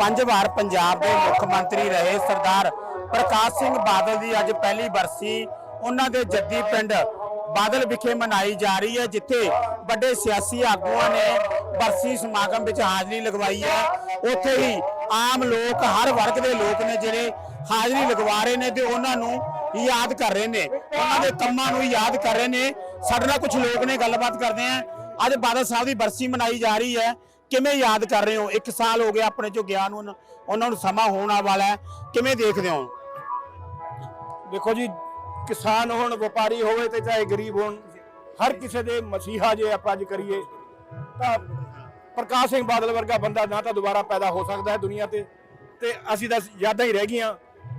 ਪੰਜ ਵਾਰ ਪੰਜਾਬ ਦੇ ਮੁੱਖ ਮੰਤਰੀ ਰਹੇ ਸਰਦਾਰ ਪ੍ਰਕਾਸ਼ ਸਿੰਘ ਬਾਦਲ ਦੀ ਅੱਜ ਪਹਿਲੀ ਬਰਸੀ। ਉਹਨਾਂ ਦੇ ਜੱਦੀ ਪਿੰਡ ਬਾਦਲ ਵਿਖੇ ਮਨਾਈ ਜਾ ਰਹੀ ਹੈ, ਜਿੱਥੇ ਵੱਡੇ ਸਿਆਸੀ ਆਗੂਆਂ ਨੇ ਬਰਸੀ ਸਮਾਗਮ ਵਿੱਚ ਹਾਜ਼ਰੀ ਲਗਵਾਈ ਹੈ। ਉੱਥੇ ਹੀ ਆਮ ਲੋਕ, ਹਰ ਵਰਗ ਦੇ ਲੋਕ ਨੇ ਜਿਹੜੇ ਹਾਜ਼ਰੀ ਲਗਵਾ ਰਹੇ ਨੇ ਤੇ ਉਹਨਾਂ ਨੂੰ ਯਾਦ ਕਰ ਰਹੇ ਨੇ। ਉਹਨਾਂ ਦੇ ਕੰਮਾਂ ਨੂੰ ਯਾਦ ਕਰ ਰਹੇ ਨੇ। ਸਾਡੇ ਨਾਲ ਕੁਝ ਲੋਕ ਨੇ, ਗੱਲਬਾਤ ਕਰਦੇ ਆ ਅੱਜ ਬਾਦਲ ਸਾਹਿਬ ਦੀ ਬਰਸੀ ਮਨਾਈ ਜਾ ਰਹੀ ਹੈ। ਕਿਵੇਂ ਯਾਦ ਕਰ ਰਹੇ ਹੋ? ਇੱਕ ਸਾਲ ਹੋ ਗਿਆ ਆਪਣੇ ਚੋਂ ਗਿਆ ਨੂੰ, ਉਹਨਾਂ ਨੂੰ ਸਮਾਂ ਹੋਣ ਵਾਲਾ ਹੈ। ਕਿਵੇਂ ਦੇਖਦੇ ਹੋ? ਦੇਖੋ ਜੀ, ਕਿਸਾਨ ਹੋਣ, ਵਪਾਰੀ ਹੋਵੇ ਤੇ ਚਾਹੇ ਗਰੀਬ ਹੋਣ, ਹਰ ਕਿਸੇ ਦੇ ਮਸੀਹਾ ਜੇ ਆਪਾਂ ਅੱਜ ਕਰੀਏ, ਤਾਂ ਪ੍ਰਕਾਸ਼ ਸਿੰਘ ਬਾਦਲ ਵਰਗਾ ਬੰਦਾ ਨਾ ਤਾਂ ਦੁਬਾਰਾ ਪੈਦਾ ਹੋ ਸਕਦਾ ਹੈ ਦੁਨੀਆ ਤੇ ਤੇ ਅਸੀਂ ਤਾਂ ਯਾਦਾਂ ਹੀ ਰਹਿ ਗਈਆਂ।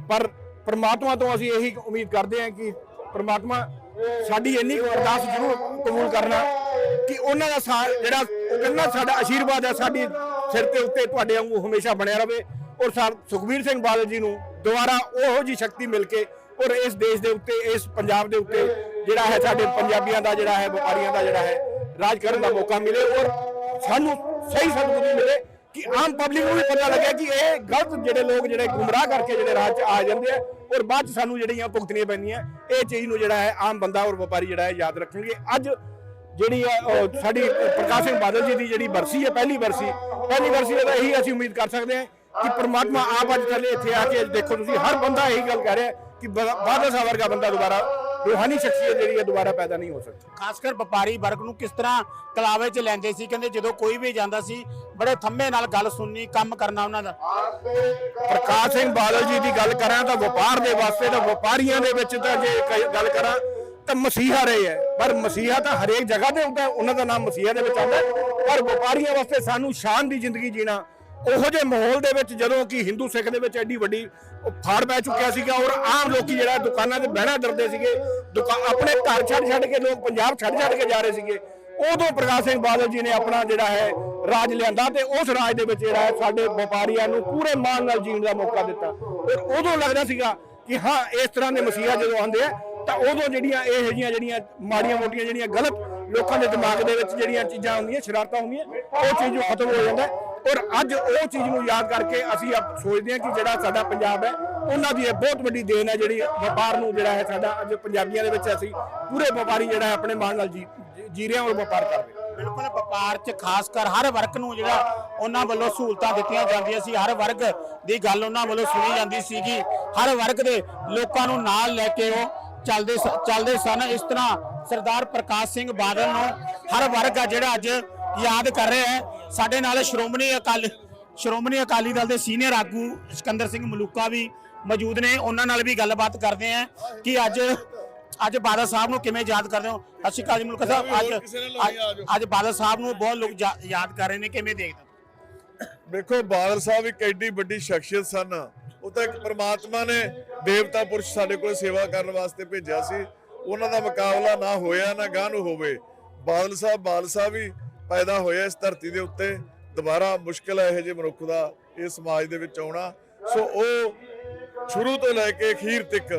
ਪਰ ਪ੍ਰਮਾਤਮਾ ਤੋਂ ਅਸੀਂ ਇਹੀ ਉਮੀਦ ਕਰਦੇ ਹਾਂ ਕਿ ਪਰਮਾਤਮਾ ਸਾਡੀ ਇੰਨੀ ਕੁ ਅਰਦਾਸ ਜ਼ਰੂਰ ਕਬੂਲ ਕਰਨਾ ਕਿ ਉਹਨਾਂ ਦਾ ਸਾ- ਜਿਹੜਾ ਉਹ ਕਹਿੰਦਾ ਸਾਡਾ ਆਸ਼ੀਰਵਾਦ ਹੈ, ਸਾਡੀ ਸਿਰ ਤੇ ਉੱਤੇ ਤੁਹਾਡੇ ਵਾਂਗੂ ਹਮੇਸ਼ਾ ਬਣਿਆ ਰਵੇ। ਔਰ ਸਰ ਸੁਖਬੀਰ ਸਿੰਘ ਬਾਦਲ ਜੀ ਨੂੰ ਦੁਬਾਰਾ ਉਹੋ ਜੀ ਸ਼ਕਤੀ ਮਿਲ ਕੇ ਔਰ ਇਸ ਦੇਸ਼ ਦੇ ਉੱਤੇ, ਇਸ ਪੰਜਾਬ ਦੇ ਉੱਤੇ ਜਿਹੜਾ ਹੈ, ਸਾਡੇ ਪੰਜਾਬੀਆਂ ਦਾ ਜਿਹੜਾ ਹੈ, ਵਪਾਰੀਆਂ ਦਾ ਜਿਹੜਾ ਹੈ ਰਾਜ ਕਰਨ ਦਾ ਮੌਕਾ ਮਿਲੇ ਔਰ ਸਾਨੂੰ ਸਹੀ ਸਦਬੁੱਧੀ ਮਿਲੇ ਕਿ ਆਮ ਪਬਲਿਕ ਨੂੰ ਵੀ ਪਤਾ ਲੱਗਿਆ ਕਿ ਇਹ ਗਲਤ ਜਿਹੜੇ ਲੋਕ ਜਿਹੜੇ ਗੁੰਮਰਾਹ ਕਰਕੇ ਜਿਹੜੇ ਰਾਜ 'ਚ ਆ ਜਾਂਦੇ ਆ ਔਰ ਬਾਅਦ 'ਚ ਸਾਨੂੰ ਜਿਹੜੀਆਂ ਭੁਗਤਣੀਆਂ ਪੈਂਦੀਆਂ, ਇਹ ਚੀਜ਼ ਨੂੰ ਜਿਹੜਾ ਹੈ, ਆਮ ਬੰਦਾ ਔਰ ਵਪਾਰੀ ਜਿਹੜਾ ਹੈ, ਯਾਦ ਰੱਖਣਗੇ। ਅੱਜ ਜਿਹੜੀ ਉਹ ਸਾਡੀ ਪ੍ਰਕਾਸ਼ ਸਿੰਘ ਬਾਦਲ ਜੀ ਦੀ ਜਿਹੜੀ ਬਰਸੀ ਹੈ ਪਹਿਲੀ ਬਰਸੀ ਪਹਿਲੀ ਬਰਸੀ ਦਾ ਇਹੀ ਅਸੀਂ ਉਮੀਦ ਕਰ ਸਕਦੇ ਹਾਂ ਕਿ ਪ੍ਰਮਾਤਮਾ ਆਪ ਅੱਜ ਥੱਲੇ ਇੱਥੇ ਆ ਕੇ ਦੇਖੋ ਤੁਸੀਂ ਹਰ ਬੰਦਾ ਇਹੀ ਗੱਲ ਕਹਿ ਰਿਹਾ ਕਿ ਬਾਦਲ ਸਾਹਿਬ ਵਰਗਾ ਬੰਦਾ ਦੁਬਾਰਾ ਰੂਹਾਨੀ ਸ਼ਖਸੀਅਤ ਜਿਹੜੀ ਹੈ ਦੁਬਾਰਾ ਪੈਦਾ ਨਹੀਂ ਹੋ ਸਕਦੀ। ਖਾਸ ਕਰ ਵਪਾਰੀ ਵਰਗ ਨੂੰ ਕਿਸ ਤਰ੍ਹਾਂ ਕਲਾਵੇ 'ਚ ਲੈਂਦੇ ਸੀ ਕਹਿੰਦੇ ਜਦੋਂ ਕੋਈ ਵੀ ਜਾਂਦਾ ਸੀ ਬੜੇ ਥੰਮੇ ਨਾਲ ਗੱਲ ਸੁਣਨੀ ਕੰਮ ਕਰਨਾ ਉਹਨਾਂ ਦਾ। ਪ੍ਰਕਾਸ਼ ਸਿੰਘ ਬਾਦਲ ਜੀ ਦੀ ਗੱਲ ਕਰਾਂ ਤਾਂ ਵਪਾਰ ਦੇ ਵਾਸਤੇ ਤਾਂ ਵਪਾਰੀਆਂ ਦੇ ਵਿੱਚ ਤਾਂ ਜੇ ਗੱਲ ਕਰਾਂ ਤਾਂ ਮਸੀਹਾ ਰਹੇ ਹੈ। ਪਰ ਮਸੀਹਾ ਤਾਂ ਹਰੇਕ ਜਗ੍ਹਾ ਤੇ ਹੁੰਦਾ ਉਹਨਾਂ ਦਾ ਨਾਮ ਮਸੀਹਾ ਦੇ ਵਿੱਚ ਆਉਂਦਾ ਹੈ। ਪਰ ਵਪਾਰੀਆਂ ਵਾਸਤੇ ਸਾਨੂੰ ਸ਼ਾਨ ਦੀ ਜ਼ਿੰਦਗੀ ਜੀਣਾ, ਉਹੋ ਜਿਹੇ ਮਾਹੌਲ ਦੇ ਵਿੱਚ ਜਦੋਂ ਕਿ ਹਿੰਦੂ ਸਿੱਖ ਦੇ ਵਿੱਚ ਐਡੀ ਵੱਡੀ ਫਾੜ ਪੈ ਚੁੱਕਿਆ ਸੀਗਾ ਔਰ ਆਮ ਲੋਕੀ ਜਿਹੜਾ ਦੁਕਾਨਾਂ ਤੇ ਬਹਿਣਾ ਡਰਦੇ ਸੀਗੇ। ਦੁਕਾਨ ਆਪਣੇ ਘਰ ਛੱਡ ਛੱਡ ਕੇ ਲੋਕ ਪੰਜਾਬ ਛੱਡ ਛੱਡ ਕੇ ਜਾ ਰਹੇ ਸੀਗੇ। ਉਦੋਂ ਪ੍ਰਕਾਸ਼ ਸਿੰਘ ਬਾਦਲ ਜੀ ਨੇ ਆਪਣਾ ਜਿਹੜਾ ਹੈ ਰਾਜ ਲਿਆਂਦਾ ਤੇ ਉਸ ਰਾਜ ਦੇ ਵਿੱਚ ਜਿਹੜਾ ਹੈ ਸਾਡੇ ਵਪਾਰੀਆਂ ਨੂੰ ਪੂਰੇ ਮਾਣ ਨਾਲ ਜੀਣ ਦਾ ਮੌਕਾ ਦਿੱਤਾ। ਔਰ ਉਦੋਂ ਲੱਗਦਾ ਸੀਗਾ ਕਿ ਹਾਂ, ਇਸ ਤਰ੍ਹਾਂ ਦੇ ਮਸੀਹਾ ਜਦੋਂ ਆਉਂਦੇ ਆ ਤਾਂ ਉਦੋਂ ਜਿਹੜੀਆਂ ਇਹ ਜਿਹੀਆਂ ਜਿਹੜੀਆਂ ਮਾੜੀਆਂ ਮੋਟੀਆਂ ਜਿਹੜੀਆਂ ਗਲਤ ਲੋਕਾਂ ਦੇ ਦਿਮਾਗ ਦੇ ਵਿੱਚ ਜਿਹੜੀਆਂ ਚੀਜ਼ਾਂ ਹੁੰਦੀਆਂ, ਸ਼ਰਾਰਤਾਂ ਹੁੰਦੀਆਂ, ਉਹ ਚੀਜ਼ ਨੂੰ ਖਤਮ ਹੋ ਜਾਂਦਾ ਔਰ ਅੱਜ ਉਹ ਚੀਜ਼ ਨੂੰ ਯਾਦ ਕਰਕੇ ਅਸੀਂ ਆਪ ਸੋਚਦੇ ਹਾਂ ਕਿ ਜਿਹੜਾ ਸਾਡਾ ਪੰਜਾਬ ਹੈ, ਉਹਨਾਂ ਦੀ ਇਹ ਬਹੁਤ ਵੱਡੀ ਦੇਣ ਹੈ ਜਿਹੜੀ ਵਪਾਰ ਨੂੰ ਜਿਹੜਾ ਹੈ ਸਾਡਾ ਅੱਜ ਪੰਜਾਬੀਆਂ ਦੇ ਵਿੱਚ ਅਸੀਂ ਪੂਰੇ ਵਪਾਰੀ ਜਿਹੜਾ ਹੈ ਆਪਣੇ ਮਾਣ ਨਾਲ ਜੀ ਜੀ ਰਹੇ ਹਾਂ ਔਰ ਵਪਾਰ ਕਰ ਰਹੇ ਹਾਂ। ਬਿਲਕੁਲ, ਵਪਾਰ 'ਚ ਖਾਸ ਕਰ ਹਰ ਵਰਗ ਨੂੰ ਜਿਹੜਾ ਉਹਨਾਂ ਵੱਲੋਂ ਸਹੂਲਤਾਂ ਦਿੱਤੀਆਂ ਜਾਂਦੀਆਂ ਸੀ, ਹਰ ਵਰਗ ਦੀ ਗੱਲ ਉਹਨਾਂ ਵੱਲੋਂ ਸੁਣੀ ਜਾਂਦੀ ਸੀਗੀ। ਹਰ ਵਰਗ ਦੇ ਲੋਕਾਂ ਨੂੰ ਨਾਲ ਲੈ ਕੇ ਉਹ ਚੱਲਦੇ ਚੱਲਦੇ ਸਨ। ਇਸ ਤਰ੍ਹਾਂ ਸਰਦਾਰ ਪ੍ਰਕਾਸ਼ ਸਿੰਘ ਬਾਦਲ ਨੂੰ ਹਰ ਵਰਗ ਆ ਜਿਹੜਾ ਅੱਜ ਯਾਦ ਕਰ ਰਿਹਾ ਹੈ। ਸਾਡੇ ਨਾਲ ਸ਼੍ਰੋਮਣੀ ਅਕਾਲੀ ਸ਼੍ਰੋਮਣੀ ਅਕਾਲੀ ਦਲ ਦੇ ਸੀਨੀਅਰ ਆਗੂ ਸਿਕੰਦਰ ਸਿੰਘ ਮਲੂਕਾ ਵੀ ਮੌਜੂਦ ਨੇ। ਉਹਨਾਂ ਨਾਲ ਵੀ ਗੱਲਬਾਤ ਕਰਦੇ ਆ ਕਿ ਅੱਜ ਅੱਜ ਬਾਦਲ ਸਾਹਿਬ ਨੂੰ ਕਿਵੇਂ ਯਾਦ ਕਰਦੇ ਹੋ? ਸਤਿ ਸ਼੍ਰੀ ਅਕਾਲ ਜੀ ਮਲੂਕਾ ਸਾਹਿਬ। ਅੱਜ ਅੱਜ- ਬਾਦਲ ਸਾਹਿਬ ਨੂੰ ਬਹੁਤ ਲੋਕ ਯਾਦ ਕਰ ਰਹੇ ਨੇ। ਕਿਵੇਂ ਦੇਖਦੇ? ਵੇਖੋ ਬਾਦਲ ਸਾਹਿਬ ਇੱਕ ਐਡੀ ਵੱਡੀ ਸ਼ਖਸੀਅਤ ਸਨ। ਉਹ ਤਾਂ ਇੱਕ ਪ੍ਰਮਾਤਮਾ ਨੇ ਦੇਵਤਾ ਪੁਰਸ਼ ਸਾਡੇ ਕੋਲ ਸੇਵਾ ਕਰਨ ਵਾਸਤੇ ਭੇਜਿਆ ਸੀ। ਉਹਨਾਂ ਦਾ ਮੁਕਾਬਲਾ ਨਾ ਹੋਇਆ, ਨਾ ਗਾਹ ਨੂੰ ਹੋਵੇ। ਬਾਦਲ ਸਾਹਿਬ, ਬਾਦਲ ਵੀ ਪੈਦਾ ਹੋਇਆ ਇਸ ਧਰਤੀ ਦੇ ਉੱਤੇ। ਦੁਬਾਰਾ ਮੁਸ਼ਕਲ ਹੈ ਇਹ ਜਿਹੇ ਮਨੁੱਖ ਦਾ, ਇਹ ਸਮਾਜ ਦੇ ਵਿੱਚ ਆਉਣਾ। ਸੋ ਉਹ ਸ਼ੁਰੂ ਤੋਂ ਲੈ ਕੇ ਅਖੀਰ ਤੱਕ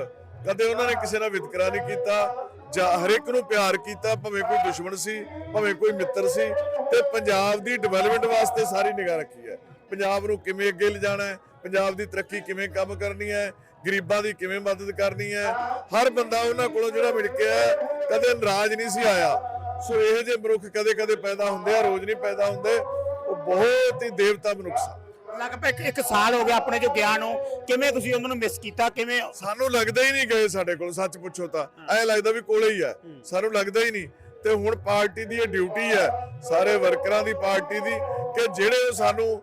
ਕਦੇ ਉਹਨਾਂ ਨੇ ਕਿਸੇ ਨਾਲ ਵਿਤਕਰਾ ਨਹੀਂ ਕੀਤਾ, ਜਾਂ ਹਰ ਇੱਕ ਨੂੰ ਪਿਆਰ ਕੀਤਾ, ਭਾਵੇਂ ਕੋਈ ਦੁਸ਼ਮਣ ਸੀ, ਭਾਵੇਂ ਕੋਈ ਮਿੱਤਰ ਸੀ, ਤੇ ਪੰਜਾਬ ਦੀ ਡਿਵੈਲਪਮੈਂਟ ਵਾਸਤੇ ਸਾਰੀ ਨਿਗਾਹ ਰੱਖੀ ਹੈ। ਪੰਜਾਬ ਨੂੰ ਕਿਵੇਂ ਅੱਗੇ ਲਿਜਾਣਾ ਹੈ? ਪੰਜਾਬ ਦੀ ਤਰੱਕੀ ਕਿਵੇਂ ਕੰਮ ਕਰਨੀ ਹੈ? ਗਰੀਬਾਂ ਦੀ ਕਿਵੇਂ ਮਦਦ ਕਰਨੀ ਹੈ? ਹਰ ਬੰਦਾ ਉਹਨਾਂ ਕੋਲੋਂ ਜਿਹੜਾ ਮਿਲ ਕੇ ਆਇਆ ਕਦੇ ਨਾਰਾਜ਼ ਨਹੀਂ ਸੀ ਆਇਆ। ਸੋ ਇਹੋ ਜਿਹੇ ਮਨੁੱਖ ਕਦੇ ਕਦੇ ਪੈਦਾ ਹੁੰਦੇ ਆ ਰੋਜ਼ ਨਹੀਂ ਪੈਦਾ ਹੁੰਦੇ। ਉਹ ਬਹੁਤ ਹੀ ਦੇਵਤਾ ਮਨੁੱਖ ਸਨ। ਲਗਭਗ ਇੱਕ- ਸਾਲ ਹੋ ਗਿਆ ਆਪਣੇ ਜੋ ਗਿਆ ਨੂੰ। ਕਿਵੇਂ ਤੁਸੀਂ ਉਹਨਾਂ ਨੂੰ ਮਿਸ ਕੀਤਾ? ਕਿਵੇਂ ਸਾਨੂੰ ਲੱਗਦਾ ਹੀ ਨਹੀਂ ਗਏ ਸਾਡੇ ਕੋਲ ਸੱਚ ਪੁੱਛੋ ਤਾਂ। ਐ ਲੱਗਦਾ ਵੀ ਕੋਲੇ ਹੀ ਹੈ। ਸਾਨੂੰ ਲੱਗਦਾ ਹੀ ਨਹੀਂ। ਤੇ ਹੁਣ ਪਾਰਟੀ ਦੀ ਇਹ ਡਿਊਟੀ ਹੈ ਸਾਰੇ ਵਰਕਰਾਂ ਦੀ ਪਾਰਟੀ ਦੀ ਕਿ ਜਿਹੜੇ ਸਾਨੂੰ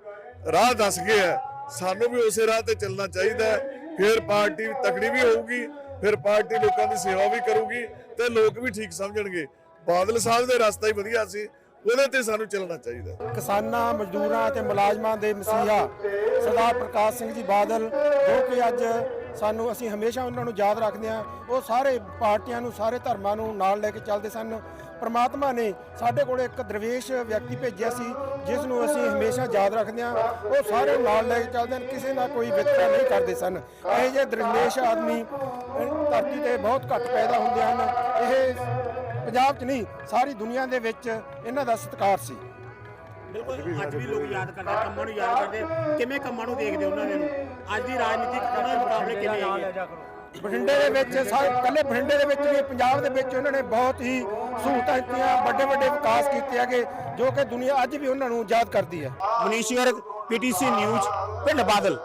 ਰਾਹ ਦੱਸ ਗਏ ਆ ਸਾਨੂੰ ਵੀ ਉਸੇ ਰਾਹ ਤੇ ਚੱਲਣਾ ਚਾਹੀਦਾ ਹੈ। ਫਿਰ ਪਾਰਟੀ ਤਕੜੀ ਵੀ ਹੋਊਗੀ, ਫਿਰ ਪਾਰਟੀ ਲੋਕਾਂ ਦੀ ਸੇਵਾ ਵੀ ਕਰੂਗੀ ਤੇ ਲੋਕ ਵੀ ਠੀਕ ਸਮਝਣਗੇ। ਬਾਦਲ ਸਾਹਿਬ ਦੇ ਰਸਤਾ ਹੀ ਵਧੀਆ ਸੀ, ਉਹਦੇ ਤੇ ਸਾਨੂੰ ਚੱਲਣਾ ਚਾਹੀਦਾ ਕਿਸਾਨਾਂ, ਮਜ਼ਦੂਰਾਂ ਤੇ ਮੁਲਾਜ਼ਮਾਂ ਦੇ ਮਸੀਹਾ ਸਰਦਾਰ ਪ੍ਰਕਾਸ਼ ਸਿੰਘ ਜੀ ਬਾਦਲ, ਜੋ ਕਿ ਅੱਜ ਸਾਨੂੰ ਅਸੀਂ ਹਮੇਸ਼ਾ ਉਹਨਾਂ ਨੂੰ ਯਾਦ ਰੱਖਦੇ ਹਾਂ। ਉਹ ਸਾਰੇ ਪਾਰਟੀਆਂ ਨੂੰ, ਸਾਰੇ ਧਰਮਾਂ ਨੂੰ ਨਾਲ ਲੈ ਕੇ ਚੱਲਦੇ ਸਨ। ਪ੍ਰਮਾਤਮਾ ਨੇ ਸਾਡੇ ਕੋਲ ਇੱਕ ਦਰਵੇਸ਼ ਵਿਅਕਤੀ ਭੇਜਿਆ ਸੀ ਜਿਸ ਨੂੰ ਅਸੀਂ ਹਮੇਸ਼ਾ ਯਾਦ ਰੱਖਦੇ ਹਾਂ। ਉਹ ਸਾਰੇ ਨਾਲ ਲੈ ਕੇ ਚੱਲਦੇ ਹਨ, ਕਿਸੇ ਨਾਲ ਕੋਈ ਵਿਤਕਰਾ ਨਹੀਂ ਕਰਦੇ ਸਨ। ਇਹ ਜੇ ਦਰਵੇਸ਼ ਆਦਮੀ ਧਰਤੀ ਤੇ ਬਹੁਤ ਘੱਟ ਪੈਦਾ ਹੁੰਦੇ ਹਨ। ਇਹ ਪੰਜਾਬ 'ਚ ਨਹੀਂ, ਸਾਰੀ ਦੁਨੀਆ ਦੇ ਵਿੱਚ ਇਹਨਾਂ ਦਾ ਸਤਿਕਾਰ ਸੀ। ਬਿਲਕੁਲ ਅੱਜ ਵੀ ਲੋਕ ਯਾਦ ਕਰਦੇ ਕੰਮਾਂ ਨੂੰ ਯਾਦ ਕਰਦੇ ਕਿਵੇਂ ਕੰਮਾਂ ਨੂੰ ਦੇਖਦੇ ਉਹਨਾਂ ਦੇ ਨੂੰ ਅੱਜ ਦੀ ਰਾਜਨੀਤਿਕ ਉਹਨਾਂ ਦੇ ਮੁਕਾਬਲੇ ਕਿਵੇਂ ਹੈਗੇ ਬਠਿੰਡੇ ਦੇ ਵਿੱਚ ਸਾਰੇ ਕੱਲੇ ਬਠਿੰਡੇ ਦੇ ਵਿੱਚ ਨਹੀਂ ਪੰਜਾਬ ਦੇ ਵਿੱਚ ਉਹਨਾਂ ਨੇ ਬਹੁਤ ਹੀ ਸਹੂਲਤਾਂ ਦਿੱਤੀਆਂ ਵੱਡੇ ਵੱਡੇ ਵਿਕਾਸ ਕੀਤੇ ਹੈਗੇ ਜੋ ਕਿ ਦੁਨੀਆ ਅੱਜ ਵੀ ਉਹਨਾਂ ਨੂੰ ਯਾਦ ਕਰਦੀ ਹੈ। ਮਨੀਸ਼ ਗਰਗ ਪੀਟੀਸੀ ਨਿਊਜ਼ ਪਿੰਡ ਬਾਦਲ।